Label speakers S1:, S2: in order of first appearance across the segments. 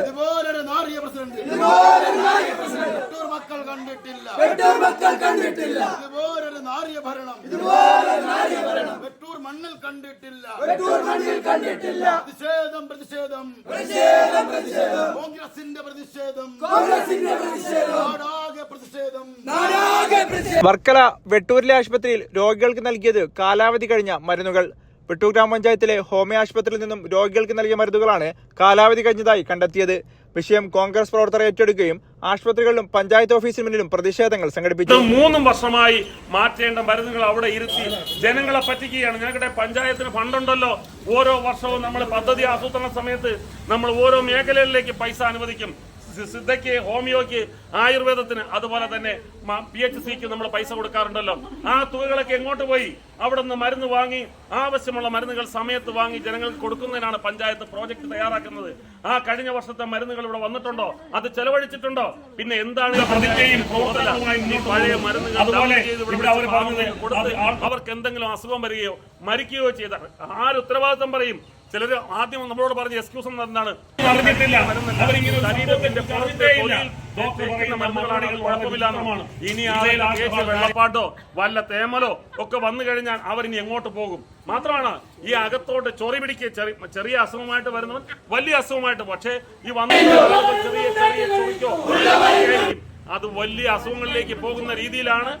S1: ഇതുപോലൊരു നാറിയ പ്രസിഡന്റ്. വെട്ടൂർ മക്കൾ കണ്ടിട്ടില്ല.
S2: മക്കൾ കണ്ടിട്ടില്ല.
S1: ഇതുപോലൊരു നാറിയ ഭരണം. വെട്ടൂർ മണ്ണിൽ കണ്ടിട്ടില്ല.
S2: മണ്ണിൽ കണ്ടിട്ടില്ല.
S1: പ്രതിഷേധം പ്രതിഷേധം.
S2: പ്രതിഷേധം പ്രതിഷേധം.
S1: കോൺഗ്രസിന്റെ പ്രതിഷേധം.
S2: കോൺഗ്രസിന്റെ പ്രതിഷേധം.
S1: നാടാകെ പ്രതിഷേധം.
S2: നാടാകെ പ്രതിഷേധം.
S3: വർക്കല വെട്ടൂരിലെ ആശുപത്രിയിൽ രോഗികൾക്ക് നൽകിയത് കാലാവധി കഴിഞ്ഞ മരുന്നുകൾ. വെട്ടൂർ ഗ്രാമപഞ്ചായത്തിലെ ഹോമിയോ ആശുപത്രിയിൽ നിന്നും രോഗികൾക്ക് നൽകിയ മരുന്നുകളാണ് കാലാവധി കഴിഞ്ഞതായി കണ്ടെത്തിയത്. വിഷയം കോൺഗ്രസ് പ്രവർത്തകർ ഏറ്റെടുക്കുകയും ആശുപത്രികളിലും പഞ്ചായത്ത് ഓഫീസിന് മുന്നിലും പ്രതിഷേധങ്ങൾ സംഘടിപ്പിച്ചു.
S4: മൂന്നും വർഷമായി മാറ്റേണ്ട മരുന്നുകൾ അവിടെ ഇരുത്തി ജനങ്ങളെ പറ്റിക്കുകയാണ്. ഞങ്ങളുടെ പഞ്ചായത്തിന് ഫണ്ടുണ്ടല്ലോ. ഓരോ വർഷവും നമ്മൾ പദ്ധതി ആസൂത്രണ സമയത്ത് നമ്മൾ ഓരോ മേഖലകളിലേക്ക് പൈസ അനുവദിക്കും. സിദ്ധയ്ക്ക് ഹോമിയോയ്ക്ക് ആയുർവേദത്തിന് അതുപോലെ തന്നെ പി എച്ച് സിക്ക് നമ്മൾ പൈസ കൊടുക്കാറുണ്ടല്ലോ. ആ തുകകളൊക്കെ എങ്ങോട്ട് പോയി? അവിടെ നിന്ന് മരുന്ന് വാങ്ങി ആവശ്യമുള്ള മരുന്നുകൾ സമയത്ത് വാങ്ങി ജനങ്ങൾക്ക് കൊടുക്കുന്നതിനാണ് പഞ്ചായത്ത് പ്രോജക്ട് തയ്യാറാക്കുന്നത്. ആ കഴിഞ്ഞ വർഷത്തെ മരുന്നുകൾ ഇവിടെ വന്നിട്ടുണ്ടോ? അത് ചെലവഴിച്ചിട്ടുണ്ടോ? പിന്നെ എന്താണ് പഴയ മരുന്നുകൾ അവർക്ക് എന്തെങ്കിലും അസുഖം വരികയോ മരിക്കുകയോ ചെയ്താൽ ആര് ഉത്തരവാദിത്തം പറയും? ചിലര് ആദ്യം നമ്മളോട് പറഞ്ഞ എക്സ്ക്യൂസ് എന്താണ് ഇനി വെള്ളപ്പാട്ടോ വല്ല തേമലോ ഒക്കെ വന്നു കഴിഞ്ഞാൽ അവരിനി എങ്ങോട്ട് പോകും? മാത്രമാണ് ഈ അകത്തോട്ട് ചൊറി പിടിക്കുക. ചെറിയ ചെറിയ അസുഖമായിട്ട് വരുന്നവൻ വലിയ അസുഖമായിട്ട് പക്ഷേ ഈ വന്ന ചെറിയ ചെറിയ ചൊറിക്കോ? അത് വലിയ അസുഖങ്ങളിലേക്ക് പോകുന്ന രീതിയിലാണ്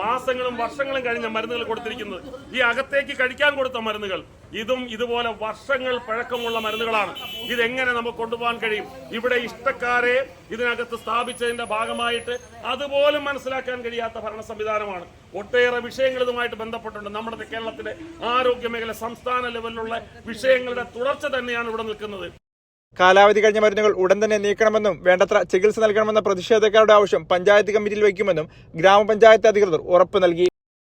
S4: മാസങ്ങളും വർഷങ്ങളും കഴിഞ്ഞ മരുന്നുകൾ കൊടുത്തിരിക്കുന്നത്. ഈ അകത്തേക്ക് കഴിക്കാൻ കൊടുത്ത മരുന്നുകൾ. ഇതും ഇതുപോലെ വർഷങ്ങൾ പഴക്കമുള്ള മരുന്നുകളാണ്. ഇതെങ്ങനെ നമുക്ക് കൊണ്ടുപോകാൻ കഴിയും? ഇവിടെ ഇഷ്ടക്കാരെ ഇതിനകത്ത് സ്ഥാപിച്ചതിന്റെ ഭാഗമായിട്ട് അതുപോലും മനസ്സിലാക്കാൻ കഴിയാത്ത ഭരണ സംവിധാനമാണ്. ഒട്ടേറെ വിഷയങ്ങൾ ഇതുമായിട്ട് ബന്ധപ്പെട്ടുണ്ട്. നമ്മുടെ കേരളത്തിലെ ആരോഗ്യ മേഖല സംസ്ഥാന ലെവലിലുള്ള വിഷയങ്ങളുടെ തുടർച്ച തന്നെയാണ് ഇവിടെ നിൽക്കുന്നത്.
S3: കാലാവധി കഴിഞ്ഞ മരുന്നുകൾ ഉടൻ തന്നെ നീക്കണമെന്നും വേണ്ടത്ര ചികിത്സ നൽകണമെന്ന പ്രതിഷേധക്കാരുടെ ആവശ്യം പഞ്ചായത്ത് കമ്മിറ്റിയിൽ വയ്ക്കുമെന്നും ഗ്രാമപഞ്ചായത്ത് അധികൃതർ ഉറപ്പ് നൽകി.